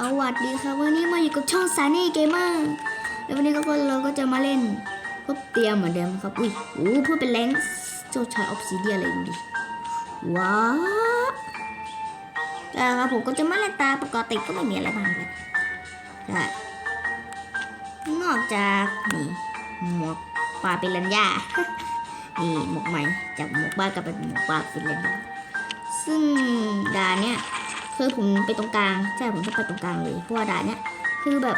สวัสดีครับวันนี้มาอยู่กับช่องซานี่เกมเมอร์แล้ววันนี้ก็เราก็จะมาเล่นพบเตรียมเหมือนเดิมครับอุ้ยโอ้เพื่อเป็นแรงโจชายออฟซิเดียเลยดูดิว้าแต่ครับผมก็จะมาเล่นตาปกติก็ไม่มีอะไรมากเลยใช่นอกจากนี่หมวกปลาเป็นลันยานี่หมวกใหม่จากหมวกบ้านกลายเป็นหมวกปลาเป็นลันยาซึ่งดาเนี้ย คือผมไปตรงกลางใช่ผมต้องไปตรงกลางเลยเพราะว่าด่านเนี้ยคือแบบ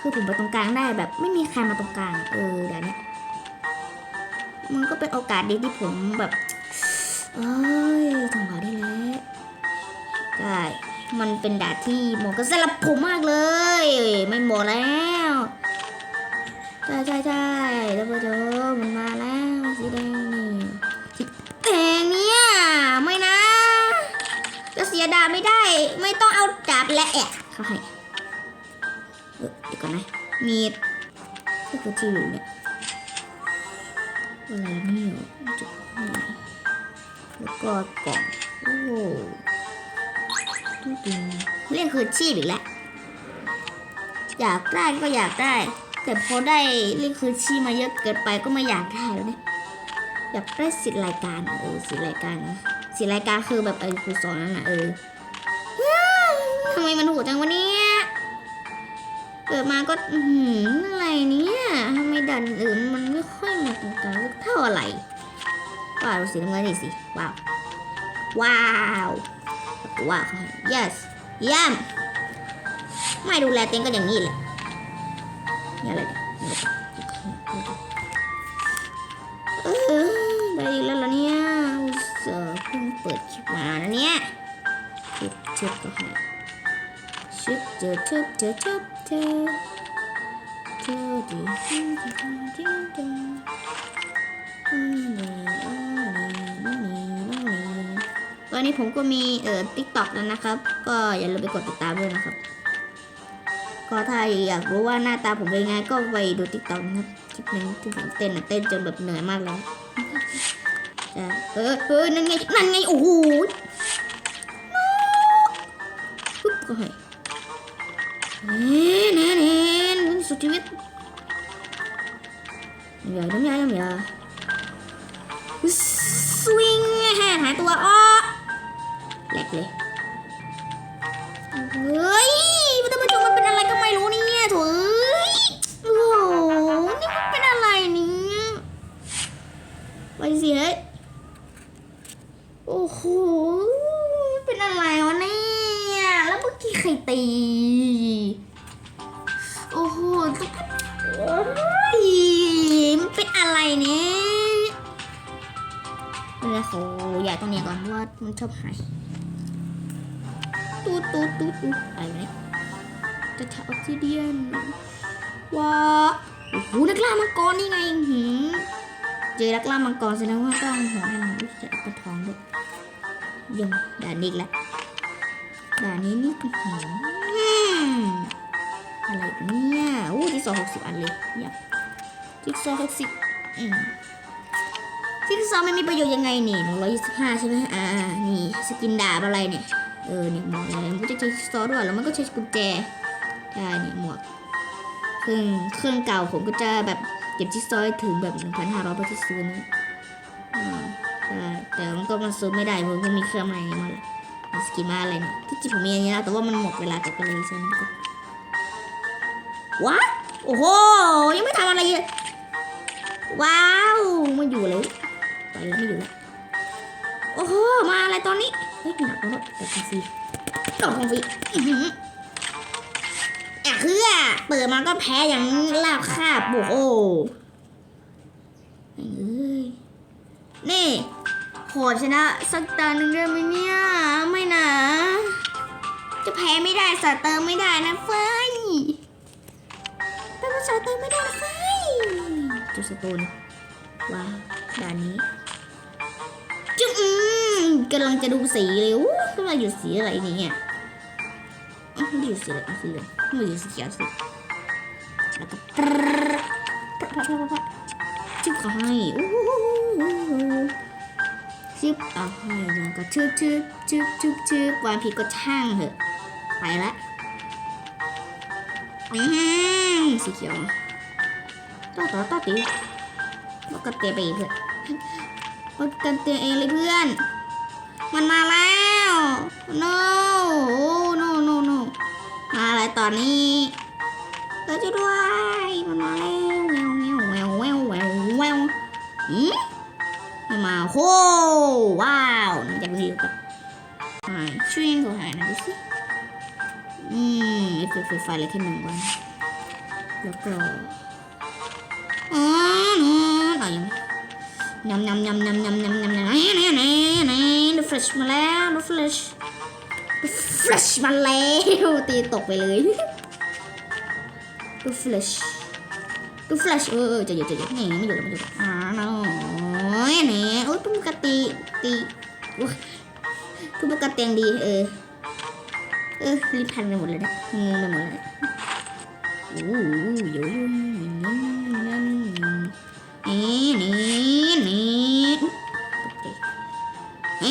คือผมไปตรงกลางได้แบบ ไม่มีใครมาตรงกลาง เออด่านเนี้ยมันก็เป็นโอกาสดีที่ผมแบบเอ้ยจังหวะได้แล้วใช่มันเป็นด่านที่เหมาะกับสำหรับผมมากเลย ไม่เหมดแล้วใช่ใช่ใช่แล้วพอเจอมันมาแล้วสีแดง จะเสียดาไม่ได้ ไม่ต้องเอาดาบและแอะเข้าให้เออเดี๋ยวก่อนนะ มีก็คือที่อยู่เนี่ยอะไรเนี่ยจุดนี่แล้วก็กล่องโอ้ตุ๊ดเล่นคือชีพอีกแล้วอยากได้ก็อยากได้ แต่พอได้เล่นคือชีพมาเยอะเกินไปก็ไม่อยากได้แล้วเนี่ยอยากได้สิทธิ์รายการเออสิทธิ์รายการนะ สีรายการคือแบบไอ้ครูสอนนั่นนะเออทำไมมันหดจังวะเนี่ยเกิดมาก็อื้อหืออะไรเนี่ยทำไมดันอื่นมันไม่ค่อยมาตรงกลางสักเท่าไหร่ว้าวสีน้ำเงินนี่สิว้าวว้าวว้าวให้ yes เยี่ยมไม่ดูแลเต็งก็อย่างนี้แหละนี่อะไรเนี่ยเออได้แล้วเหรอเนี่ย เปิดคลิปมานะเนี่ยชึบชึบก็ให้ชึบเจอชึบเจอชึบเจอเจอดีดีดีดีดีตอนนี้ผมก็มีเอ่อติ๊กต็อกแล้วนะครับ ก็อย่าลืมไปกดติดตามด้วยนะครับ ก็ถ้าอยากรู้ว่าหน้าตาผมเป็นไงก็ไปดูติ๊กต็อกนะครับคลิปหนึงที่ผมเต้นเต้นจนแบบเหนื่อยมากแล้ว เออเออนั่นไง นั่นไง โอ้โหปุ๊บก็ให้ โอ้โห เป็นอะไรวะเนี่ย แล้วเมื่อกี้ใครตี โอ้โหตุ๊กโอ้ยมันเป็นอะไรเนี่ยเวลาเขาอยากตรงนี้ก่อนเพราะว่ามันชอบหายตูดตูดตูดตูดอะไรเนี่ยจะทำออกซิเดียนว้าโอ้โหนักล่ามังกรนี่ไงหืมเจอนักล่ามังกรแสดงว่าต้องหัวให้เรา ยังด่านนี้อีกแล้วด่านนี้นี่คือหืมอะไรเนี่ยอู้ที่สอหกสิบอันเลยยี่ยมที่สอหกสิบอืมที่สองมันมีประโยชน์ยังไงนี่หนึ่งร้อยยี่สิบห้าใช่ไหมอ่านี่สกินดาบอะไรเนี่ยเออเนี่ยหมวกอะไรมันก็จะใช้จิ๊กซอด้วยแล้วมันก็ใช้กุญแจใช่เนี่ยหมวกเครื่องเครื่องเก่าผมก็จะแบบเก็บจิ๊กซอว์ให้ถึงแบบ1,500เพื่อที่ซื้อนี้อ่าใช่ แต่มันก็มาซื้อไม่ได้เพราะมันมีเครื่องใหม่มาแล้วมีสกินมาอะไรเนี่ยที่จริงผมมีอันนี้แล้วแต่ว่ามันหมดเวลาจากกันเลยใช่ไหมครับว้าโอ้โห ยังไม่ทำอะไรเลยว้าวไม่อยู่เลยไปแล้วไม่อยู่แล้วโอ้โห มาอะไรตอนนี้ เฮ้ยหนักแล้วแต่ฟรีดอกของฟรีอะคืออะเปิดมาก็แพ้อย่างลาบคาบโอ้โห เอ้ยนี่ ขอชนะสักตาหนึ่งได้ไหมเนี่ย ไม่นะ จะแพ้ไม่ได้สาเติมไม่ได้นะเฟยเป็นภาษาเติมไม่ได้นะเฟยจุดสตูนว้าวด่านนี้จุ๊บกำลังจะดูสีเลยอู้ทำไมอยู่สีอะไรเนี่ยอ้าวไม่อยู่สีอะไรเอาสีเหลืองไม่อยู่สีเขียวสิแล้วก็ปรรปรรปรรปรรปรรชิบขาให้โอ้ โหชิบเอาให้แล้วก็ชึบชึบชึบชึบชึบวางผิดก็ช่างเถอะ ไปละอืมสีเขียวต่อต่อต่อตีปกติไปอีกเพื่อนปกติเองเลยเพื่อน มันมาแล้ว no no no no มาอะไรตอนนี้เราจะด้วย มันมาแล้วแววแววแววแววแววอืมมันมาโห ว้าวมันจะไปอยู่กับหายช่วยเขาหายหน่อยดูสิอืมไอ้ไฟไฟเลยแค่หนึ่งวันแล้วก็อ๋ออ๋อยังยำยำยำยำยำยำยำยำนี่นี่นี่นี่ดูเฟรชมาแล้วดูเฟรชดูเฟรชมาแล้วตีตกไปเลยดูเฟรชดูเฟรชเออเออจะหยุดจะหยุดนี่ไม่หยุดแล้วไม่หยุดอ่า โอ้ยนี่โอ้ยปกติตีโอ้ยคือปกติยังดีเออ เออรีบพันไปหมดเลยนะงงไปหมดเลยโอ้โหโยโย่นี่นี่นี่โอเค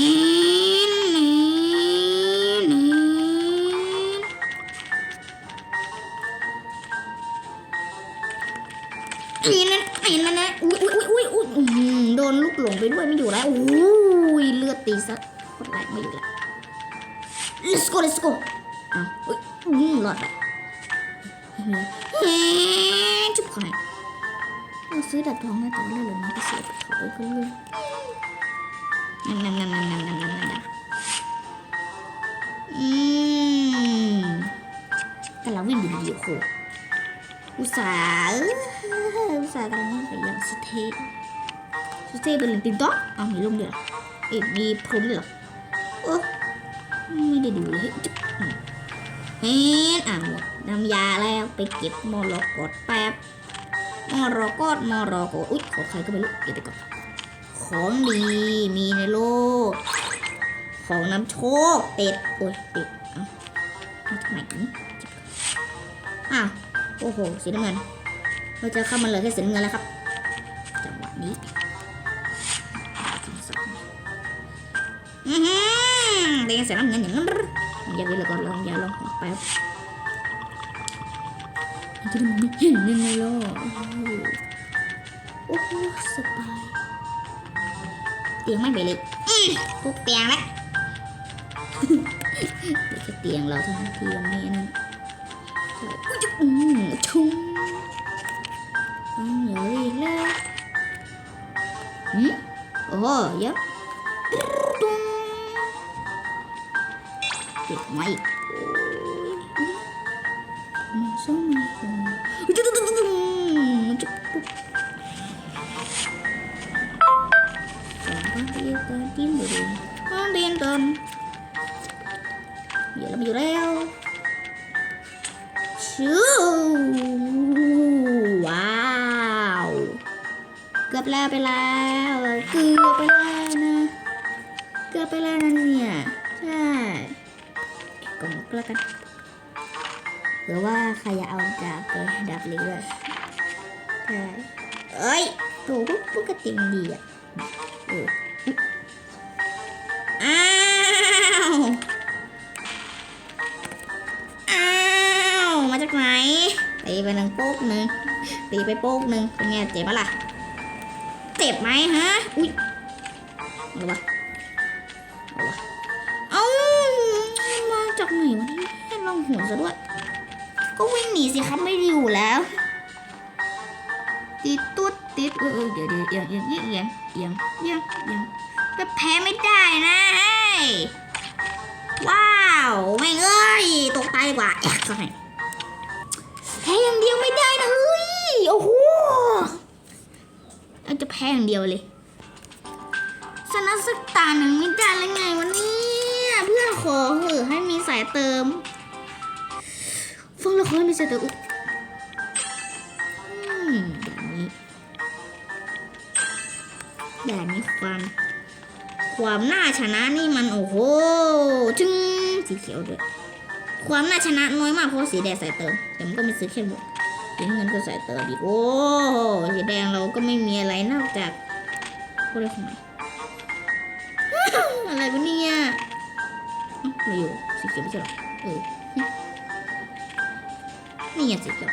อีนั่นไอ้นั่นนะอุ้ยอุ้ยอุ้ยอุ้ยโดนลูกหลงไปด้วยไม่อยู่แล้วอุ้ยเลือดตีซะกดไลค์ไม่อยู่แล้ว let's go let's go อ้าวอุ้ยหลอดไปเฮ้จุ๊บหายเราซื้อดัดทองมาแต่เลือดหลยมาพิเศษเขาไปก็เลือดนั่นนั่นนั่นนั่นนั่นนั่นนั่นอืมแต่เราวิ่งอยู่ดีโอ้โห อุตส่าห์อุตส่าห์กำลังไปยังสุเทสุเทเป็นลิงตินต๊อกอ้ามีลมเดียวเหรอเอ๊ะมีพรมด้วยเหรอโอ้ไม่ได้ดูเลยจุ๊บเฮ้ยอะหมดน้ำยาแล้วไปเก็บมรกตแป๊บมรกตมรกตอุ๊ยขอใครก็ไม่รู้เก็บไปก่อนของดีมีในโลก ของน้ำโชคเป็ดโอ้ยเป็ดเอ้ามาจากไหนนี่อ้าว โอ้โห สีน้ำเงิน เราจะเข้ามาเลยแค่สีน้ำเงินแล้วครับ จังหวะนี้สองอือหือเรียนเสร็จน้ำเงินอย่างนั้นอย่าไปเลยก่อนลองอย่าลองแป๊บมันจะได้ไม่เห็นยังไงล่ะโอ้โหสบายเตียงไม่ไปเลยอื้อพวกเตียงละเตียงเราเท่านั้นที่ยังไม่นั่น 음, 총. 음, 열일라. 응? 어, 야? ว้าว เกือบแล้วไปแล้ว เกือบไปแล้วนะ เกือบไปแล้วนะเนี่ย ใช่กล่องก็แล้วกันหรือว่าใครอยากเอาดาบไปดาบเล็กด้วยใช่เอ้ยโถปุ๊บปกติดีอะเออ ตีไปหนึ่งโป๊กหนึ่งตีไปโป๊กหนึ่งเป็นไงเจ็บปะล่ะ เจ็บไหมฮะ อุ้ยเอาวะเอา้ามาจากไหนวะเนี่ยให้ลองหัวซะด้วย ก็วิ่งหนีสิครับไม่อยู่แล้วติดตุ๊ดติดเออเดี๋ยวเดี๋ยวเอียงเอียงเอียงเอียงเอียงเอียงเอียงก็แพ้ไม่ได้นะเฮ้ยว้าว ไม่เอ้ยตกตายกว่าแอกเข้าให้ แพ้อย่างเดียวไม่ได้นะเฮ้ยโอ้โหเราจะแพ้อย่างเดียวเลยชนะสักตาหนึ่งไม่ได้แล้วไงวันนี้เพื่อนขอเหอะให้มีสายเติมฟังแล้วขอให้มีสายเติมอุ๊ยอืมแบบนี้แบบนี้ความความน่าชนะนี่มันโอ้โหจึงสีเขียวด้วย ความน่าชนะน้อยมากเพราะสีแดงใสายเติม แต่มันก็ไม่ซื้อแค่หมดสีเงินก็ใสายเติมอีกโอ้สีแดงเราก็ไม่มีอะไรนอกจากพวกเรื่องของมันอะไรวะเนี่ยเอ้าอยู่สีเขียวไม่ใช่หรอเออนี่นี่สิครับ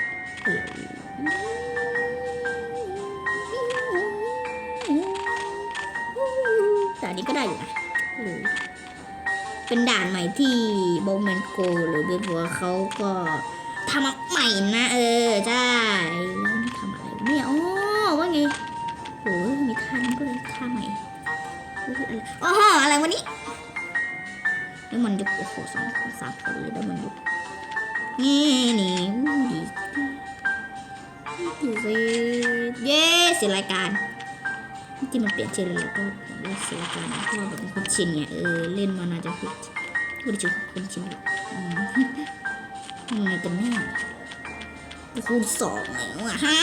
ด่านนี้ก็ได้อยู่นะ เป็นด่านใหม่ที่โบแมนโก หรือเบบัวเขาก็ทำใหม่นะเออใช่แล้วนี่ทำอะไรเนี่ยอ๋อว่าไงโอ้ยมีท่านก็เลยท่าใหม่อะไรอ๋ออะไรวะนี้แล้วมันยกโอ้โหสองคนสามคนเลยแล้วมันยกนี่นี่ดีดูสิเย้เสียรายการ ที่มันเปลี่ยนชื่อเลยแล้วก็เรียกเสียการนะเพราะว่าแบบเป็นคนชินไงเออเล่นมาน่าจะคุ้นคุ้นชินคุ้นชินอยู่อืมยังไงกันแน่คูณสองแล้วอะฮะ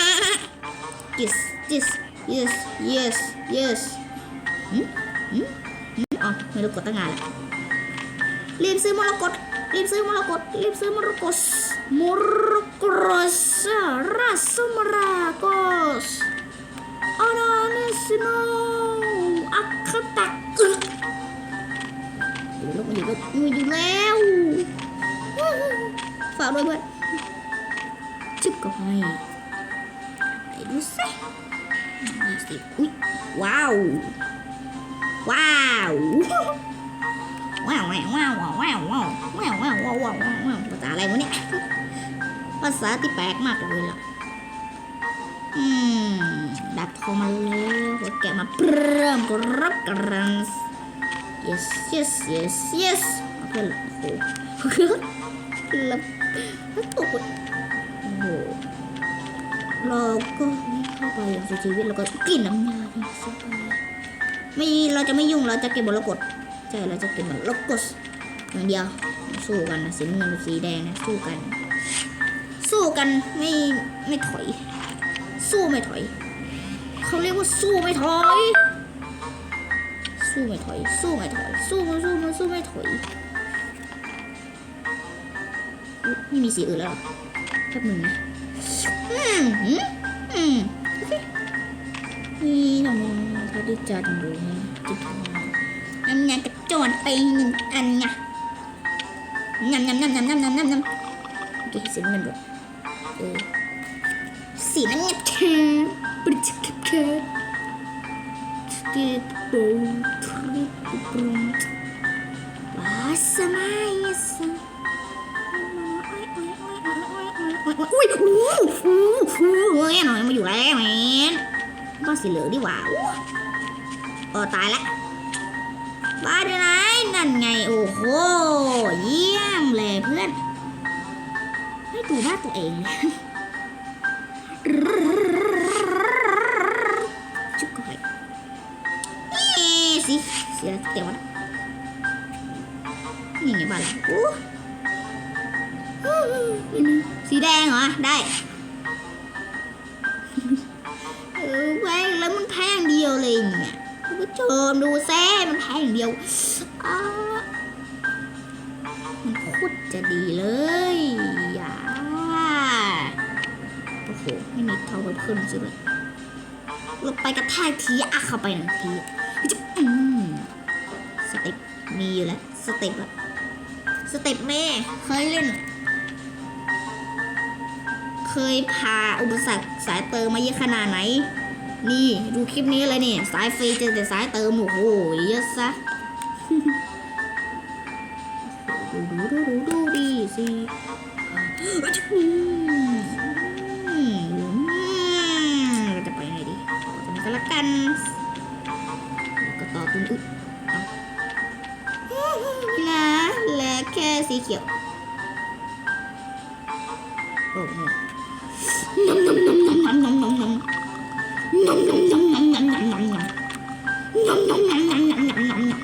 yes yes yes yes yes หืมหืมหืมอ๋อไม่รู้กดตั้งงานแล้วรีบซื้อมรกตรีบซื้อมรกตรีบซื้อมรกตมรกตราสมรากส อานานิสโนอัคคตักอึอยู่ลูกอยู่ลูกอยู่อยู่แล้วฝากด้วยเพื่อนจึ๊บก็ให้ไหนดูสิยี่สิบอุ้ยว้าวว้าวว้าวว้าว ว้าวว้าวว้าวว้าวว้าวว้าวว้าวว้าวว้าวภาษาอะไรวะเนี่ยภาษาที่แปลกมากเลยล่ะ ดับทองมาแล้วก็แกะมาเพิ่มกรับกรัน yes yes yes yes เอาเพื่อนโอ้โหแล้วโอ้โหโอ้โหเราก็เข้าไปอย่างสุดชีวิตแล้วก็กินน้ำยาไปไม่เราจะไม่ยุ่งเราจะเก็บบรกดใช่เราจะเป็นบบลกกสอย่างเดียวสู้กันนะสีน้ำเงินกับสีแดงนะสู้กัน สู้กันไม่ไม่ถอย สู้ไม่ถอย เขาเรียกว่าสู้ไม่ถอย สู้ไม่ถอย สู้ไม่ถอย สู้มาสู้มาสู้ไม่ถอยอุ๊ยไม่มีสีอื่นแล้วหรอแป๊บหนึ่งนะอืมอืมนี่น้องๆเขาได้จัดดูนะจิตทองน้ำยากระโจนไปหนึ่งอันไงยำยำยำยำยำยำยำยำโอเคสีน้ำเงินด้วยเออสีน้ำเงินแค่ปริจิกแค่สเตปโบ pretty Kit Kat. Step bold, trip brunt. Nossa, mas. Ui, uh, uh, nó mà dù lẹ mẹn Con xì lửa đi vào Ờ, tài lắm บ้านไหนนั่นไง โอ้โห เยี่ยมเลยเพื่อน ให้ดูบ้านตัวเองเลย เสียเตียวนะนี่ไงบ้านเราสีแดงเหรอ ได้เออแพงแล้วมันแพงเดียวเลยเนี่ยคุณผู้ชมดูแซ่มันแพ้อย่างเดียวอ้ามันโคตรจะดีเลยอย่าโอ้โหไม่มีท่าไปเพิ่มสิเลยเราไปกระแทกทีอะเข้าไปหนึ่งที มีอยู่แล้วสเต็ปอะสเต็ปแม่เคยเล่น เคยพาอุปสรรคสายเติมมาเยอะขนาดไหน นี่ดูคลิปนี้เลยนี่ สายฟรีเจอแต่สายเติม โอ้โหเยอะซะดูดูดูดูดูดีสิ สีเขียวโอ้โหน้ำน้ำน้ำน้ำน้ำน้ำน้ำน้ำ nom nom nom nom nom nom nom nom nom nom nom nom nom nom nom nom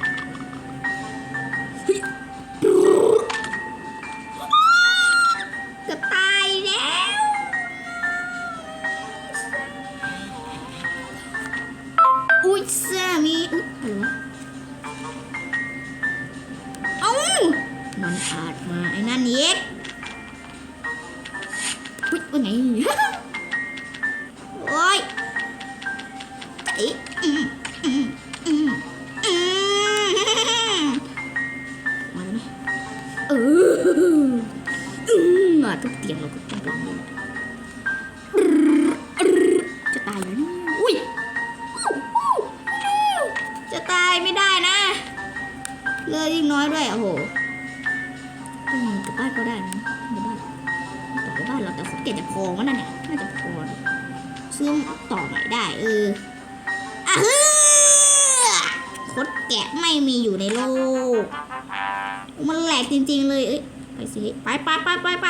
เกือบตายแล้วอุ้ยสามีอุ้ยอะไรวะเอ้าดมาไอ้นั่นนี้ปุ๊บว่าไงโอ้ยไอ้มันไหมเออมาทุกเตียงเราก็ต้องลองดูจะตายแล้วนี่อุ้ยจะตายไม่ได้นะเลือดยิ่งน้อยด้วยโอ้โห เราแต่ขดเกตจะพอมั้งนเนี่ยน่าจะพองซื้อต่อใหม่ได้เอออะฮึคดแกะไม่มีอยู่ในโลก มันแหลกจริง ๆ เลย เอ้ยไปสิ ไปไปไปไปไป